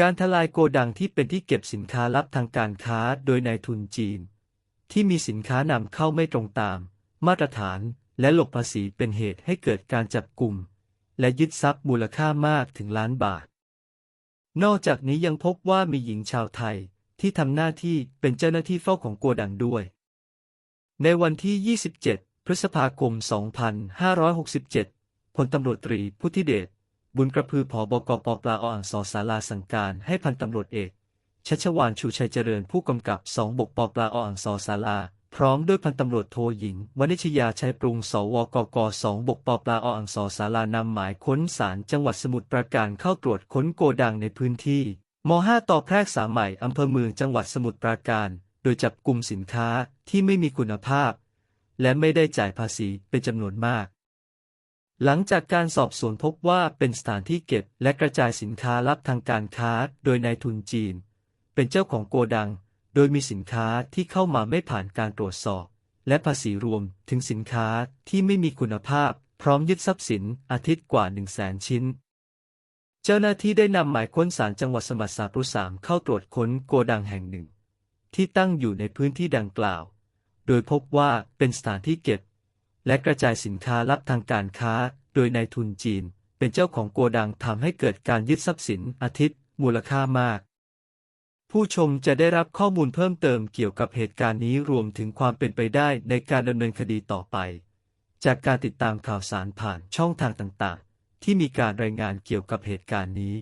การทลายโกดังที่เป็นที่เก็บสินค้าลับทางการค้าโดยนายทุนจีน ที่มีสินค้านำเข้าไม่ตรงตาม มาตรฐานและหลบภาษีเป็นเหตุให้เกิดการจับกลุ่ม และยึดทรัพย์มูลค่ามากถึงล้านบาท นอกจากนี้ยังพบว่ามีหญิงชาวไทยที่ทำหน้าที่เป็นเจ้าหน้าที่เฝ้าของโกดังด้วย ในวันที่ 27 พฤษภาคม 2567 พลตำรวจตรีพุทธิเดช บุญกระพือผอบกปปลาอ่างสอสาราสั่งการให้พันตำรวจเอกชัชวานชูชัยเจริญผู้กำกับสองบกปปลาอ่างสอสาราพร้อมด้วยพันตำรวจโทหญิงวณิชยาชัยปรุงสวกกสองบกปปลาอ่างสอสารานำหมายค้นศาลจังหวัดสมุทรปราการเข้าตรวจค้นโกดังในพื้นที่ม 5 ต่อแพรกษาใหม่อำเภอเมืองจังหวัดสมุทรปราการ โดยจับกลุ่มสินค้าที่ไม่มีคุณภาพ และไม่ได้จ่ายภาษีเป็นจำนวนมาก หลังจากการสอบสวนพบว่าเป็นสถานที่เก็บและกระจายสินค้าลับทางการค้าโดยนายทุนจีน เป็นเจ้าของโกดัง โดยมีสินค้าที่เข้ามาไม่ผ่านการตรวจสอบ และภาษีรวมถึงสินค้าที่ไม่มีคุณภาพ พร้อมยึดทรัพย์สินอาทิตย์กว่า 1 0 0 0 0แสนชิ้น เจ้าหน้าที่ได้นำหมายค้นศาลจังหวัดสมุทรสาครสามเข้าตรวจค้นโกดังแห่งหนึ่ง ที่ตั้งอยู่ในพื้นที่ดังกล่าว โดยพบว่าเป็นสถานที่เก็บ และกระจายสินค้าลับทางการค้า โดยนายทุนจีน เป็นเจ้าของโกดังทำให้เกิดการยึดทรัพย์สินอาทิตย์ มูลค่ามาก ผู้ชมจะได้รับข้อมูลเพิ่มเติมเกี่ยวกับเหตุการณ์นี้รวมถึงความเป็นไปได้ในการดำเนินคดีต่อไป จากการติดตามข่าวสารผ่านช่องทางต่างๆ ที่มีการรายงานเกี่ยวกับเหตุการณ์นี้